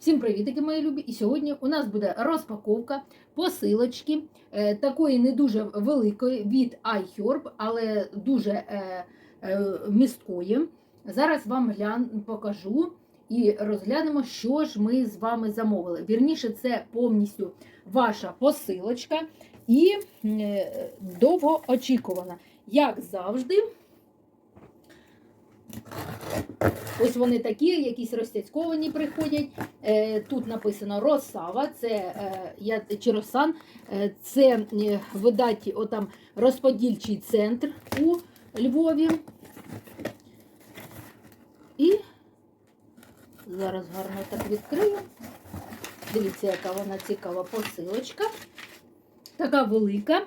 Всім привітики, мої любі! І сьогодні у нас буде розпаковка посилочки е, такої не дуже великої від iHerb, але дуже е, е, місткої. Зараз вам глян, покажу і розглянемо, що ж ми з вами замовили. Вірніше, це повністю ваша посилочка і е, довгоочікувана. Як завжди, Ось вони такі, якісь розтяцьковані приходять. Е, Тут написано Росава, це е, я, чи Росан, е, це видать отам розподільчий центр у Львові. І зараз гарно так відкрию. Дивіться, яка вона цікава посилочка. Така велика.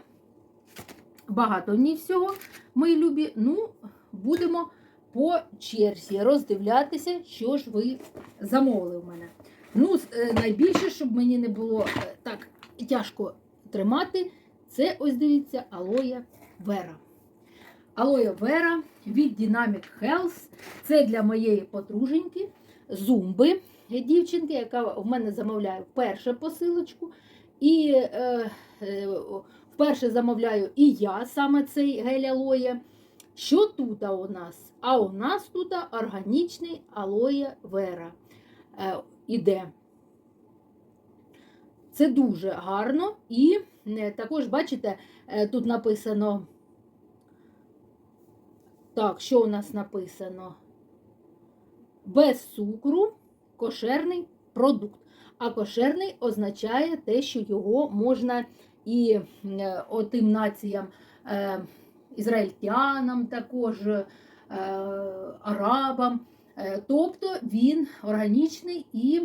Багато в ній всього, мої любі. Ну, будемо по черзі роздивлятися, що ж ви замовили в мене. Ну, е, найбільше, щоб мені не було е, так тяжко тримати, це ось дивіться алоя вера. Алоя вера від Dynamic Health. Це для моєї подруженьки зумби дівчинки, яка в мене замовляє вперше посилочку. І е, е, вперше замовляю і я саме цей гель алоє. Що тут у нас? А у нас тут органічний алоє вера е, іде. Це дуже гарно. І е, також, бачите, е, тут написано. Так, що у нас написано? Без цукру кошерний продукт. А кошерний означає те, що його можна і е, отим націям. Е, ізраїльтянам, також е, арабам. Е, тобто він органічний і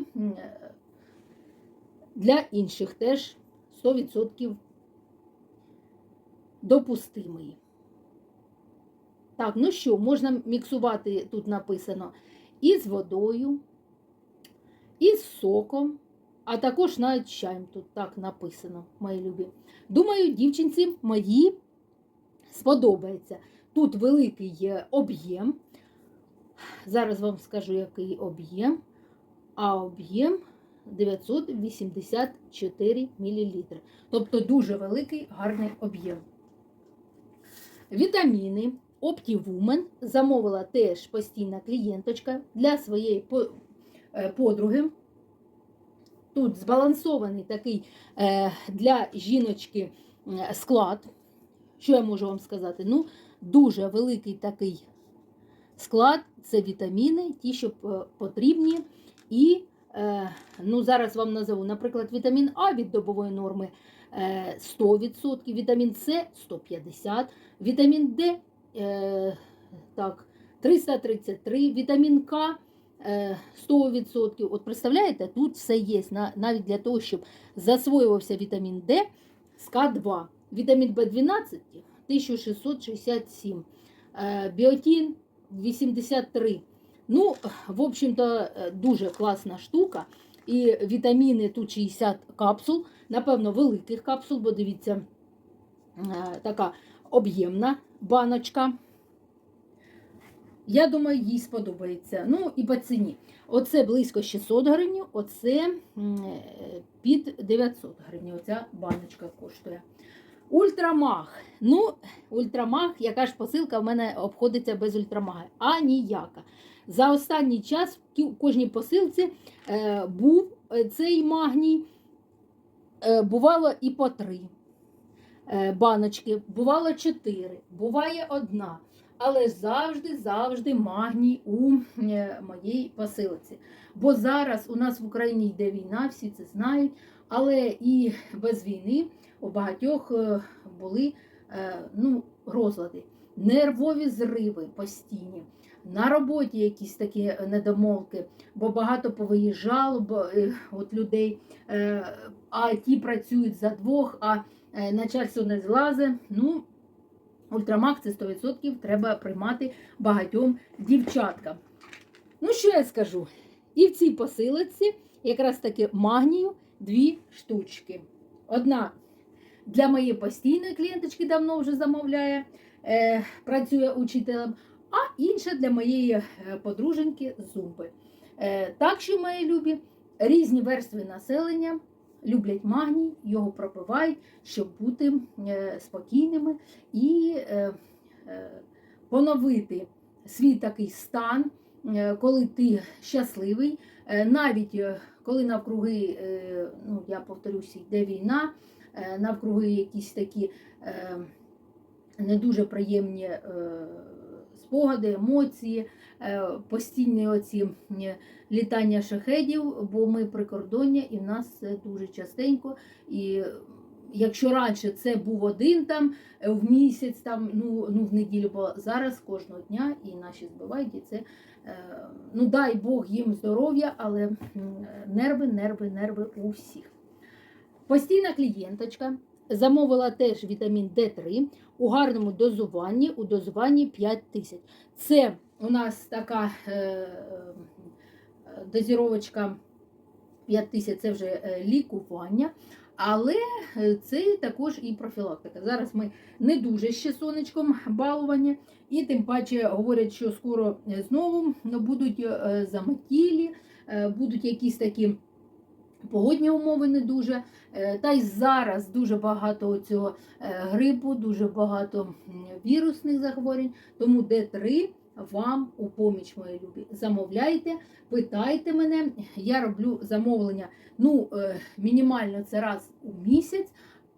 для інших теж 100% допустимий. Так, ну що, можна міксувати, тут написано, і з водою, і з соком, а також навіть чаєм тут так написано, мої любі. Думаю, дівчинці мої сподобається. Тут великий об'єм. Зараз вам скажу, який об'єм, а об'єм 984 мл. Тобто дуже великий гарний об'єм. Вітаміни Optivumen замовила теж постійна клієнточка для своєї подруги. Тут збалансований такий для жіночки склад. Що я можу вам сказати? Ну, дуже великий такий склад, це вітаміни, ті, що потрібні. І е, ну, зараз вам назову, наприклад, вітамін А від добової норми 100%, вітамін С 150%, вітамін Д е, так, 333, вітамін К 100%. От представляєте, тут все є, навіть для того, щоб засвоювався вітамін Д з К2. Вітамін В12 1667, е, біотін 83. Ну, в общем-то, дуже класна штука. І вітаміни тут 60 капсул, напевно, великих капсул, бо дивіться, е, така об'ємна баночка. Я думаю, їй сподобається. Ну і по ціні. Оце близько 600 гривень, оце під 900 гривень. Оця баночка коштує. Ультрамаг. Ну, ультрамаг, яка ж посилка в мене обходиться без ультрамага? А ніяка. За останній час в кожній посилці е, був цей магній, е, бувало і по три е, баночки, бувало чотири, буває одна. Але завжди, завжди магній у е, моїй посилці. Бо зараз у нас в Україні йде війна, всі це знають, але і без війни у багатьох е, були е, ну, розлади, нервові зриви постійні. На роботі якісь такі недомовки, бо багато повиїжджало бо, от людей, а ті працюють за двох, а начальство не злазить. Ну, Ультрамак це 100% треба приймати багатьом дівчаткам. Ну, що я скажу? І в цій посилці якраз таки магнію дві штучки. Одна для моєї постійної клієнточки давно вже замовляє, е, працює учителем, а інша для моєї е, подруженьки зуби. Е, Так що, мої любі, різні верстви населення люблять магній, його пропивають, щоб бути е, спокійними і е, е, поновити свій такий стан, коли ти щасливий, навіть коли навкруги, ну я повторюся, йде війна, навкруги якісь такі не дуже приємні спогади, емоції, е, постійні оці літання шахедів, бо ми прикордоння і в нас це дуже частенько. І якщо раніше це був один там е, в місяць, там, ну, ну в неділю, бо зараз кожного дня і наші збивають, і це е, ну дай Бог їм здоров'я, але нерви, нерви, нерви у всіх. Постійна клієнточка замовила теж вітамін D3 у гарному дозуванні, у дозуванні 5 тисяч. Це у нас така е, е, дозіровочка 5 тисяч це вже е, лікування, але це також і профілактика. Зараз ми не дуже ще сонечком балувані, і тим паче говорять, що скоро знову ну, будуть заметілі, будуть якісь такі. Погодні умови не дуже, Е, та й зараз дуже багато цього грипу, дуже багато вірусних захворювань. Тому Д3 вам у поміч, мої любі. Замовляйте, питайте мене. Я роблю замовлення. Ну, е, мінімально це раз у місяць,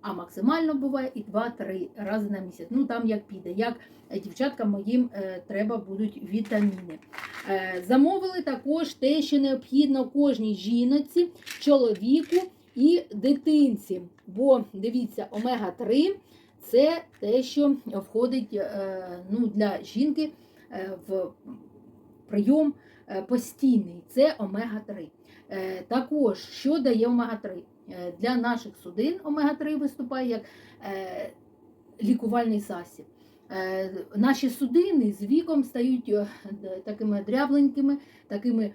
а максимально буває і 2-3 рази на місяць. Ну там як піде, як е, дівчаткам моїм е, треба будуть вітаміни. Е, Замовили також те, що необхідно кожній жіноці, чоловіку і дитинці. Бо дивіться, омега-3 це те, що входить ну, для жінки в прийом постійний. Це омега-3. Е, Також, що дає омега-3? Е, Для наших судин омега-3 виступає як е, лікувальний засіб. Е, Наші судини з віком стають такими дрябленькими, такими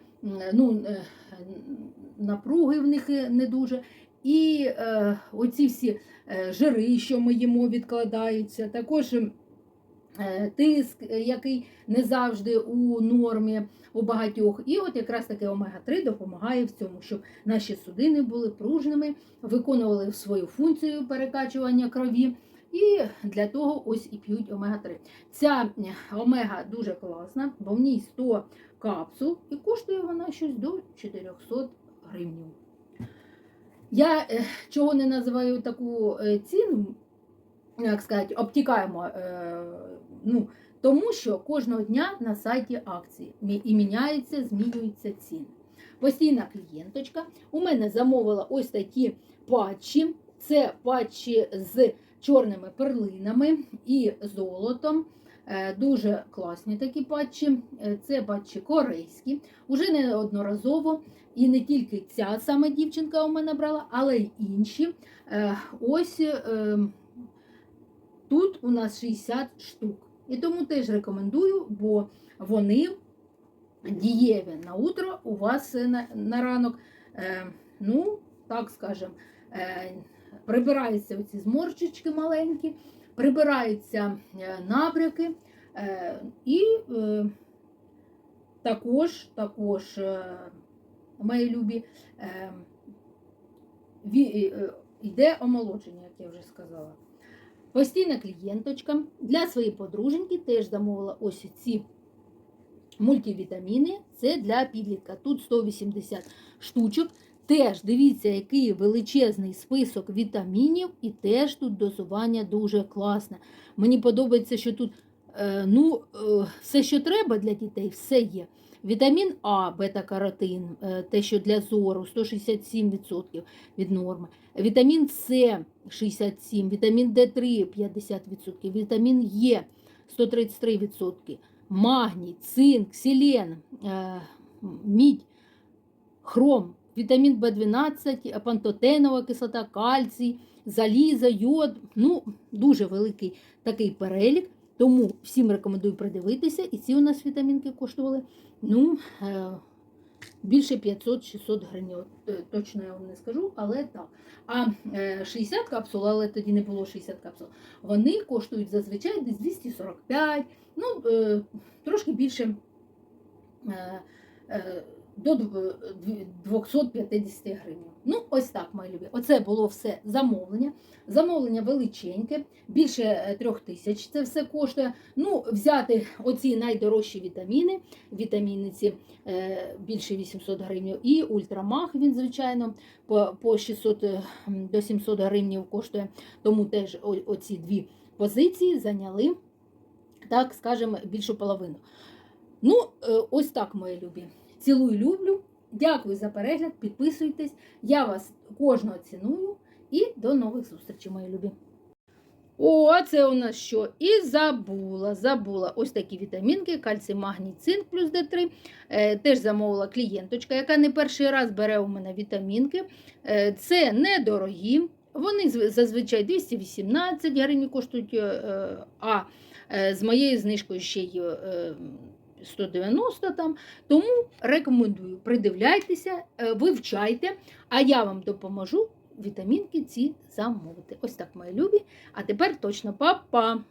ну, напруги в них не дуже. І оці всі жири, що ми їмо, відкладаються. Також тиск, е, який не завжди у нормі у багатьох. І от якраз таке омега-3 допомагає в цьому, щоб наші судини були пружними, виконували свою функцію перекачування крові. І для того ось і п'ють омега-3. Ця е, омега дуже класна, бо в ній 100 капсул і коштує вона щось до 400 гривень. Я е, чого не називаю таку е, ціну, як сказати, обтікаємо, е, ну, тому що кожного дня на сайті акції і міняються, змінюються ціни. Постійна клієнточка у мене замовила ось такі патчі. Це патчі з чорними перлинами і золотом. Е, Дуже класні такі патчі. Е, Це патчі корейські. Уже неодноразово і не тільки ця саме дівчинка у мене брала, але й інші. Ось тут у нас 60 штук. І тому теж рекомендую, бо вони дієві на утро у вас е, на, на ранок. Е, ну, так скажем, е, прибираються оці зморчички маленькі, прибираються е, набряки. Е, і е, також, також е, мої любі, е, е, йде омолодження, як я вже сказала. Постійна клієнточка для своєї подруженьки теж замовила ось ці мультивітаміни. Це для підлітка. Тут 180 штучок. Теж дивіться, який величезний список вітамінів, і теж тут дозування дуже класне. Мені подобається, що тут ну, е, все, що треба для дітей, все є. Вітамін А, бета-каротин, е, те, що для зору, 167% від норми. Вітамін С 67, вітамін Д3 50%, вітамін Е 133%, магній, цинк, селен, е, мідь, хром, вітамін В12, пантотенова кислота, кальцій, заліза, йод. Ну, дуже великий такий перелік. Тому всім рекомендую придивитися. І ці у нас вітамінки коштували ну, е, більше 500-600 гривень. Е, Точно я вам не скажу, але так. А е, 60 капсул, але тоді не було 60 капсул, вони коштують зазвичай десь 245, ну, е, трошки більше. До 250 гривень. Ну, ось так, мої любі. Оце було все замовлення. Замовлення величеньке, більше е, трьох тисяч це все коштує. Ну, взяти оці найдорожчі вітаміни, вітаміниці е, більше 800 гривень, і ультрамах він, звичайно, по, по 600 е, до 700 гривень коштує. Тому теж оці дві позиції зайняли, так скажемо, більшу половину. Ну, ось так, мої любі. Цілую, люблю. Дякую за перегляд. Підписуйтесь. Я вас кожного ціную. І до нових зустрічей, мої любі. О, це у нас що? І забула, забула. Ось такі вітамінки, кальцій, магній, цинк плюс Д3. Е, теж замовила клієнточка, яка не перший раз бере у мене вітамінки. Е, це недорогі. Вони зазвичай 218 гривень коштують, е, а з моєю знижкою ще е, 190 там. Тому рекомендую, придивляйтеся, е, вивчайте, а я вам допоможу вітамінки ці замовити. Ось так, мої любі. А тепер точно па-па!